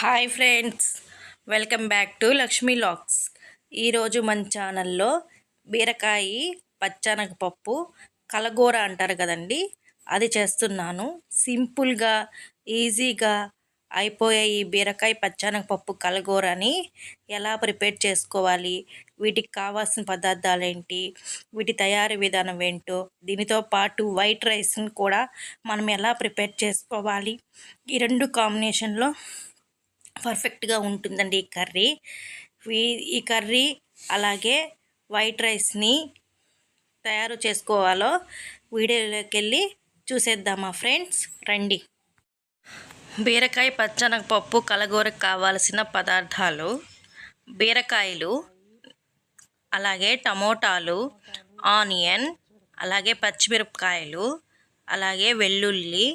Hi friends welcome back to Lakshmi lakhs. ఈరోజు మన ఛానల్లో బీరకాయ పచ్చనగపప్పు కలగూర అంటారు కదండి. అది చేస్తున్నాను. సింపుల్గా ఈజీగా అయిపోయే ఈ బీరకాయ పచ్చనగపప్పు కలగూరని ఎలా ప్రిపేర్ చేసుకోవాలి వీటికి కావాల్సిన పదార్థాలు ఏంటి వీటి తయారీ విధానం ఏంటో దీనితో పాటు వైట్ రైస్ని కూడా మనం ఎలా ప్రిపేర్ చేసుకోవాలి ఈ రెండు కాంబినేషన్లో పర్ఫెక్ట్గా ఉంటుందండి ఈ కర్రీ. ఈ కర్రీ అలాగే వైట్ రైస్ని తయారు చేసుకోవాలో వీడియోలోకి వెళ్ళి చూసేద్దామా ఫ్రెండ్స్? రండి. బీరకాయ పచ్చనగపప్పు కలగూరకు కావాల్సిన పదార్థాలు బీరకాయలు అలాగే టమోటాలు ఆనియన్ అలాగే పచ్చిమిరపకాయలు అలాగే వెల్లుల్లి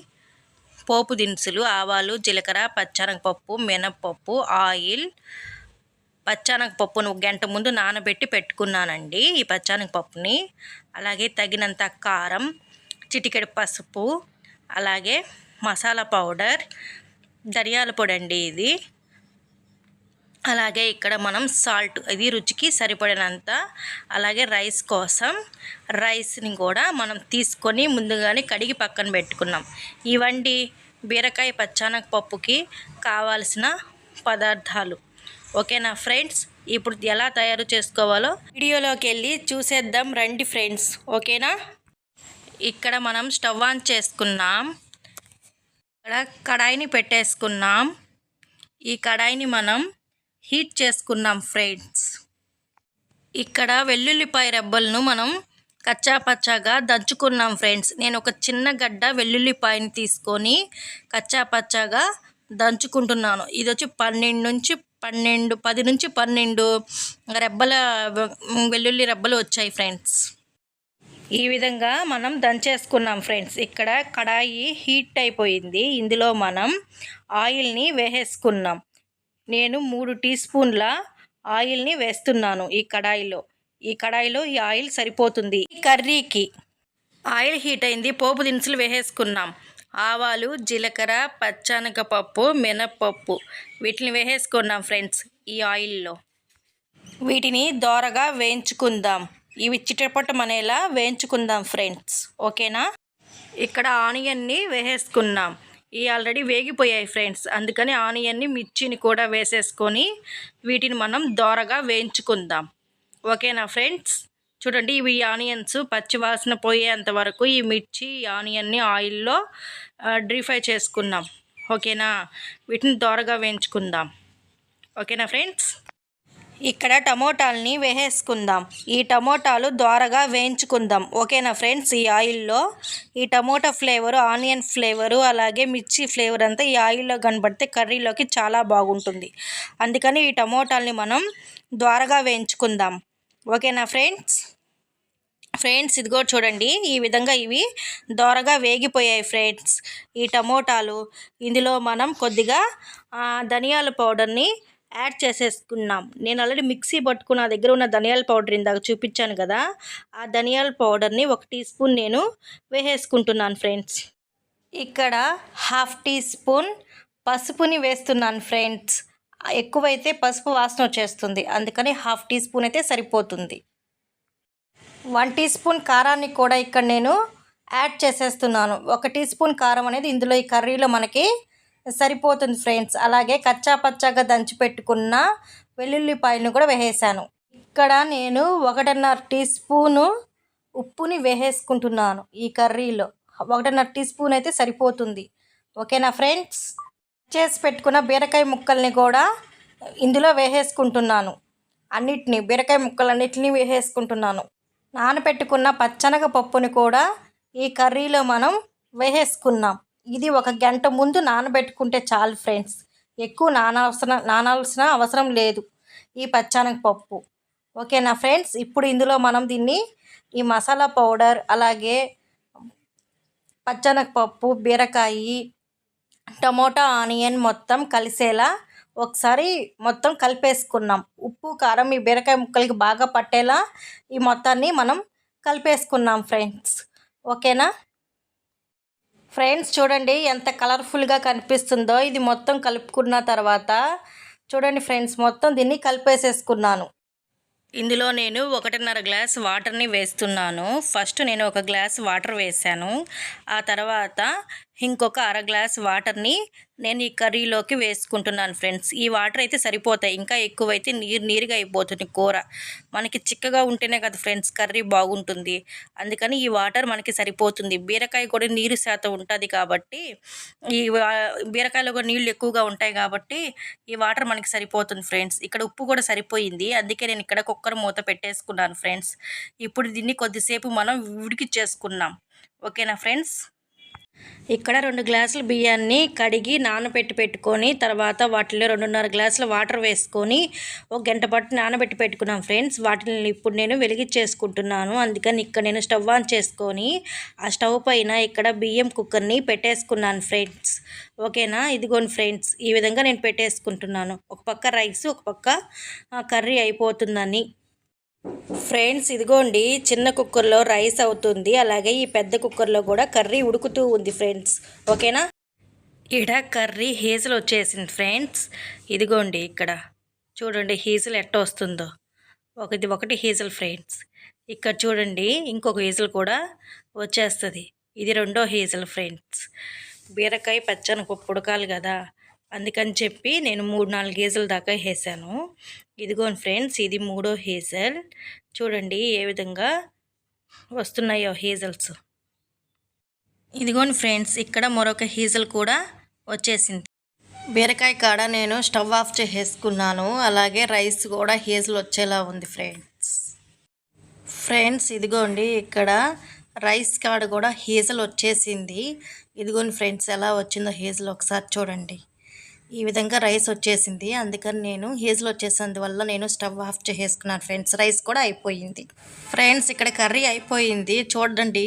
పోపు దినుసులు ఆవాలు జీలకర్ర పచ్చనగపప్పు మినప్పప్పు ఆయిల్. పచ్చనగపప్పును గంట ముందు నానబెట్టి పెట్టుకున్నానండి ఈ పచ్చనగపప్పుని. అలాగే తగినంత కారం చిటికెడు పసుపు అలాగే మసాలా పౌడర్ ధనియాల పొడి అండి ఇది. అలాగే ఇక్కడ మనం సాల్ట్ ఇది రుచికి సరిపడినంత. అలాగే రైస్ కోసం రైస్ని కూడా మనం తీసుకొని ముందుగానే కడిగి పక్కన పెట్టుకున్నాం. ఇవండి బీరకాయ పచ్చానక పప్పుకి కావాల్సిన పదార్థాలు. ఓకేనా ఫ్రెండ్స్? ఇప్పుడు ఎలా తయారు చేసుకోవాలో వీడియోలోకి వెళ్ళి చూసేద్దాం రండి ఫ్రెండ్స్. ఓకేనా? ఇక్కడ మనం స్టవ్ ఆన్ చేసుకున్నాం. ఇక్కడ కడాయిని పెట్టేసుకున్నాం. ఈ కడాయిని మనం హీట్ చేసుకున్నాం ఫ్రెండ్స్. ఇక్కడ వెల్లుల్లిపాయ రెబ్బలను మనం కచ్చా పచ్చాగా దంచుకున్నాం ఫ్రెండ్స్. నేను ఒక చిన్న గడ్డ వెల్లుల్లిపాయని తీసుకొని కచ్చా పచ్చాగా దంచుకుంటున్నాను. ఇది వచ్చి పన్నెండు నుంచి పన్నెండు పది నుంచి పన్నెండు రెబ్బల వెల్లుల్లి రెబ్బలు వచ్చాయి ఫ్రెండ్స్. ఈ విధంగా మనం దంచేసుకున్నాం ఫ్రెండ్స్. ఇక్కడ కడాయి హీట్ అయిపోయింది. ఇందులో మనం ఆయిల్ని వేసేసుకున్నాం. నేను మూడు టీ స్పూన్ల ఆయిల్ని వేస్తున్నాను ఈ కడాయిలో. ఈ కడాయిలో ఈ ఆయిల్ సరిపోతుంది. ఈ కర్రీకి ఆయిల్ హీట్ అయింది. పోపు దినుసులు వేసేసుకున్నాం. ఆవాలు జీలకర్ర పచ్చనగపప్పు మినప్పప్పు వీటిని వేసేసుకున్నాం ఫ్రెండ్స్ ఈ ఆయిల్లో. వీటిని దోరగా వేయించుకుందాం. ఇవి చిటపటమనేలా వేయించుకుందాం ఫ్రెండ్స్. ఓకేనా? ఇక్కడ ఆనియన్ని వేసేసుకున్నాం. ఇవి ఆల్రెడీ వేగిపోయాయి ఫ్రెండ్స్. అందుకని ఆనియన్ని మిర్చిని కూడా వేసేసుకొని వీటిని మనం దోరగా వేయించుకుందాం. ఓకేనా ఫ్రెండ్స్? చూడండి ఇవి ఆనియన్స్. పచ్చివాసన పోయేంత వరకు ఈ మిర్చి ఆనియన్ని ఆయిల్లో డ్రీఫ్రై చేసుకుందాం. ఓకేనా? వీటిని దోరగా వేయించుకుందాం. ఓకేనా ఫ్రెండ్స్? ఇక్కడ టమోటాలని వేసేసుకుందాం. ఈ టమోటాలు ద్వారగా వేయించుకుందాం. ఓకేనా ఫ్రెండ్స్? ఈ ఆయిల్లో ఈ టమోటా ఫ్లేవరు ఆనియన్ ఫ్లేవరు అలాగే మిర్చి ఫ్లేవర్ అంతా ఈ ఆయిల్లో కనబడితే కర్రీలోకి చాలా బాగుంటుంది. అందుకని ఈ టమోటాలని మనం ద్వారగా వేయించుకుందాం. ఓకేనా ఫ్రెండ్స్? ఫ్రెండ్స్ ఇదిగో చూడండి. ఈ విధంగా ఇవి దోరగా వేగిపోయాయి ఫ్రెండ్స్. ఈ టమోటాలు ఇందులో మనం కొద్దిగా ధనియాల పౌడర్ని యాడ్ చేసేసుకున్నాం. నేను ఆల్రెడీ మిక్సీ పట్టుకున్న దగ్గర ఉన్న ధనియాల పౌడర్ ఇందాక చూపించాను కదా ఆ ధనియాల పౌడర్ని ఒక టీ స్పూన్ నేను వేసేసుకుంటున్నాను ఫ్రెండ్స్. ఇక్కడ హాఫ్ టీ స్పూన్ పసుపుని వేస్తున్నాను ఫ్రెండ్స్. ఎక్కువైతే పసుపు వాసన వచ్చేస్తుంది అందుకని హాఫ్ టీ స్పూన్ అయితే సరిపోతుంది. వన్ టీ స్పూన్ కారాన్ని కూడా ఇక్కడ నేను యాడ్ చేసేస్తున్నాను. ఒక టీ స్పూన్ కారం అనేది ఇందులో ఈ కర్రీలో మనకి సరిపోతుంది ఫ్రెండ్స్. అలాగే కచ్చా పచ్చాగా దంచి పెట్టుకున్న వెల్లుల్లిపాయలను కూడా వేసేసాను. ఇక్కడ నేను ఒకటిన్నర టీ స్పూను ఉప్పుని వేసేసుకుంటున్నాను ఈ కర్రీలో. ఒకటిన్నర టీ స్పూన్ అయితే సరిపోతుంది. ఓకేనా ఫ్రెండ్స్? చేసి పెట్టుకున్న బీరకాయ ముక్కల్ని కూడా ఇందులో వేసేసుకుంటున్నాను. అన్నిటినీ బీరకాయ ముక్కలన్నిటిని వేసేసుకుంటున్నాను. నానబెట్టుకున్న పచ్చనగ పప్పుని కూడా ఈ కర్రీలో మనం వేసేసుకున్నాం. ఇది ఒక గంట ముందు నానబెట్టుకుంటే చాలు ఫ్రెండ్స్. ఎక్కువ నానాల్సిన నానాల్సిన అవసరం లేదు. ఈ పచ్చానగ పప్పు. ఓకేనా ఫ్రెండ్స్? ఇప్పుడు ఇందులో మనం దీన్ని ఈ మసాలా పౌడర్ అలాగే పచ్చనగపప్పు బీరకాయి టమోటా ఆనియన్ మొత్తం కలిసేలా ఒకసారి మొత్తం కలిపేసుకున్నాం. ఉప్పు కారం ఈ బీరకాయ ముక్కలకి బాగా పట్టేలా ఈ మొత్తాన్ని మనం కలిపేసుకున్నాం ఫ్రెండ్స్. ఓకేనా? ఫ్రెండ్స్ చూడండి ఎంత కలర్ఫుల్గా కనిపిస్తుందో. ఇది మొత్తం కలుపుకున్న తర్వాత చూడండి ఫ్రెండ్స్ మొత్తం దీన్ని కలిపేసేసుకున్నాను. ఇందులో నేను ఒకటిన్నర గ్లాస్ వాటర్ని వేస్తున్నాను. ఫస్ట్ నేను ఒక గ్లాస్ వాటర్ వేసాను ఆ తర్వాత ఇంకొక అర గ్లాస్ వాటర్ని నేను ఈ కర్రీలోకి వేసుకుంటున్నాను ఫ్రెండ్స్. ఈ వాటర్ అయితే సరిపోతాయి. ఇంకా ఎక్కువైతే నీరు నీరుగా అయిపోతుంది కూర. మనకి చిక్కగా ఉంటేనే కదా ఫ్రెండ్స్ కర్రీ బాగుంటుంది. అందుకని ఈ వాటర్ మనకి సరిపోతుంది. బీరకాయ కూడా నీరు శాతం ఉంటుంది కాబట్టి ఈ బీరకాయలో కూడా నీళ్ళు ఎక్కువగా ఉంటాయి కాబట్టి ఈ వాటర్ మనకి సరిపోతుంది ఫ్రెండ్స్. ఇక్కడ ఉప్పు కూడా సరిపోయింది. అందుకే నేను ఇక్కడ కుక్కర్ మూత పెట్టేసుకున్నాను ఫ్రెండ్స్. ఇప్పుడు దీన్ని కొద్దిసేపు మనం ఉడికిచ్చేసుకున్నాం ఓకేనా ఫ్రెండ్స్? ఇక్కడ రెండు గ్లాసుల బియ్యాన్ని కడిగి నానబెట్టి పెట్టుకొని తర్వాత వాటిలో రెండున్నర గ్లాసుల వాటర్ వేసుకొని ఒక గంట పట్టు నానబెట్టి పెట్టుకున్నాం ఫ్రెండ్స్. వాటిని ఇప్పుడు నేను వెలిగించేసుకుంటున్నాను. అందుకని ఇక్కడ నేను స్టవ్ ఆన్ చేసుకొని ఆ స్టవ్ పైన ఇక్కడ బియ్యం కుక్కర్ని పెట్టేసుకున్నాను ఫ్రెండ్స్. ఓకేనా? ఇదిగోండి ఫ్రెండ్స్ ఈ విధంగా నేను పెట్టేసుకుంటున్నాను. ఒక పక్క రైస్ ఒక పక్క కర్రీ అయిపోతుందని. ఫ్రెండ్స్ ఇదిగోండి చిన్న కుక్కర్లో రైస్ అవుతుంది. అలాగే ఈ పెద్ద కుక్కర్లో కూడా కర్రీ ఉడుకుతూ ఉంది ఫ్రెండ్స్. ఓకేనా? ఇడ కర్రీ హీజల్ వచ్చేసింది ఫ్రెండ్స్. ఇదిగోండి ఇక్కడ. చూడండి హీజల్ ఎట్ట వస్తుందో. ఒకటి ఒకటి హీజల్ ఫ్రెండ్స్. ఇక్కడ చూడండి ఇంకొక హీజల్ కూడా వచ్చేస్తుంది. ఇది రెండో హీజల్ ఫ్రెండ్స్. బీరకాయ పచ్చని పప్పు ఉడకాలి కదా. అందుకని చెప్పి నేను మూడు నాలుగు హీజల్ దాకా వేసాను ఇదిగోండి ఫ్రెండ్స్ ఇది మూడో హీజల్. చూడండి ఏ విధంగా వస్తున్నాయో హీజల్స్. ఇదిగోండి ఫ్రెండ్స్ ఇక్కడ మరొక హీజల్ కూడా వచ్చేసింది. బీరకాయ కాడ నేను స్టవ్ ఆఫ్ చేసేసుకున్నాను అలాగే రైస్ కూడా హీజల్ వచ్చేలా ఉంది ఫ్రెండ్స్. ఫ్రెండ్స్ ఇదిగోండి ఇక్కడ రైస్ కాడ కూడా హీజల్ వచ్చేసింది. ఇదిగోండి ఫ్రెండ్స్ ఎలా వచ్చిందో హీజల్ ఒకసారి చూడండి. ఈ విధంగా రైస్ వచ్చేసింది. అందుకని నేను హీజల్ వచ్చేసినందువల్ల నేను స్టవ్ ఆఫ్ చేసేసుకున్నాను ఫ్రెండ్స్. రైస్ కూడా అయిపోయింది. ఫ్రెండ్స్ ఇక్కడ కర్రీ అయిపోయింది. చూడండి.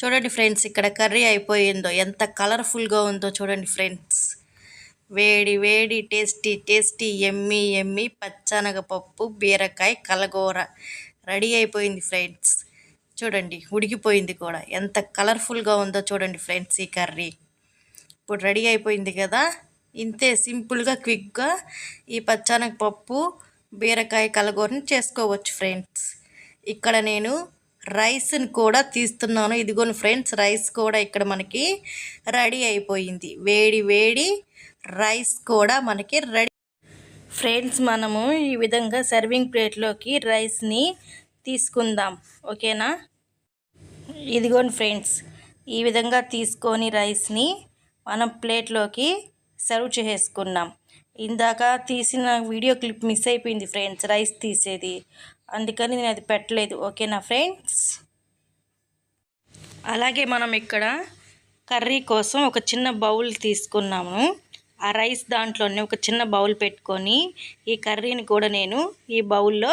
చూడండి ఫ్రెండ్స్ ఇక్కడ కర్రీ అయిపోయిందో ఎంత కలర్ఫుల్గా ఉందో చూడండి ఫ్రెండ్స్. వేడి వేడి టేస్టీ టేస్టీ ఎమ్మి ఎమ్మి పచ్చనగపప్పు బీరకాయ కలగూర. రెడీ అయిపోయింది ఫ్రెండ్స్. చూడండి ఉడికిపోయింది కూడా. ఎంత కలర్ఫుల్గా ఉందో చూడండి ఫ్రెండ్స్ ఈ కర్రీ. ఇప్పుడు రెడీ అయిపోయింది కదా. ఇంతే సింపుల్గా క్విక్గా ఈ పచ్చనగ పప్పు బీరకాయ కలగూరని చేసుకోవచ్చు ఫ్రెండ్స్. ఇక్కడ నేను రైస్ని కూడా తీస్తున్నాను. ఇదిగోని ఫ్రెండ్స్ రైస్ కూడా ఇక్కడ మనకి రెడీ అయిపోయింది. వేడి వేడి రైస్ కూడా మనకి రెడీ. ఫ్రెండ్స్ మనము ఈ విధంగా సర్వింగ్ ప్లేట్లోకి రైస్ని తీసుకుందాం. ఓకేనా? ఇదిగోని ఫ్రెండ్స్ ఈ విధంగా తీసుకొని రైస్ని మనం ప్లేట్లోకి సర్వ్ చేసుకున్నాం. ఇందాక తీసిన వీడియో క్లిప్ మిస్ అయిపోయింది ఫ్రెండ్స్ రైస్ తీసేది. అందుకని నేను అది పెట్టలేదు. ఓకేనా ఫ్రెండ్స్? అలాగే మనం ఇక్కడ కర్రీ కోసం ఒక చిన్న బౌల్ తీసుకున్నాము. ఆ రైస్ దాంట్లోనే ఒక చిన్న బౌల్ పెట్టుకొని ఈ కర్రీని కూడా నేను ఈ బౌల్లో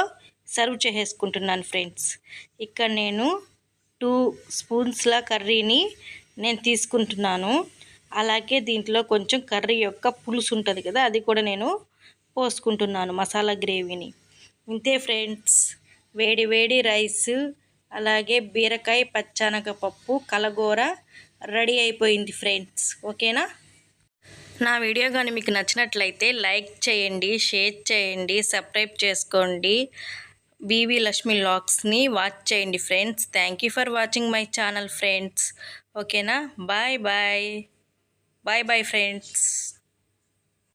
సర్వ్ చేసుకుంటున్నాను ఫ్రెండ్స్. ఇక్కడ నేను టూ స్పూన్స్ల కర్రీని నేను తీసుకుంటున్నాను. అలాగే దీంట్లో కొంచెం కర్రీ యొక్క పులుసు ఉంటుంది కదా అది కూడా నేను పోసుకుంటున్నాను మసాలా గ్రేవీని. ఇంతే ఫ్రెండ్స్ వేడి వేడి రైస్ అలాగే బీరకాయ పచ్చనగ పప్పు కలగూర రెడీ అయిపోయింది ఫ్రెండ్స్ ఓకేనా? నా వీడియో కానీ మీకు నచ్చినట్లయితే లైక్ చేయండి షేర్ చేయండి సబ్స్క్రైబ్ చేసుకోండి. బీవీ లక్ష్మి లాక్స్ని వాచ్ చేయండి friends. Thank you for watching my channel friends ఓకేనా? Bye bye. bye bye friends.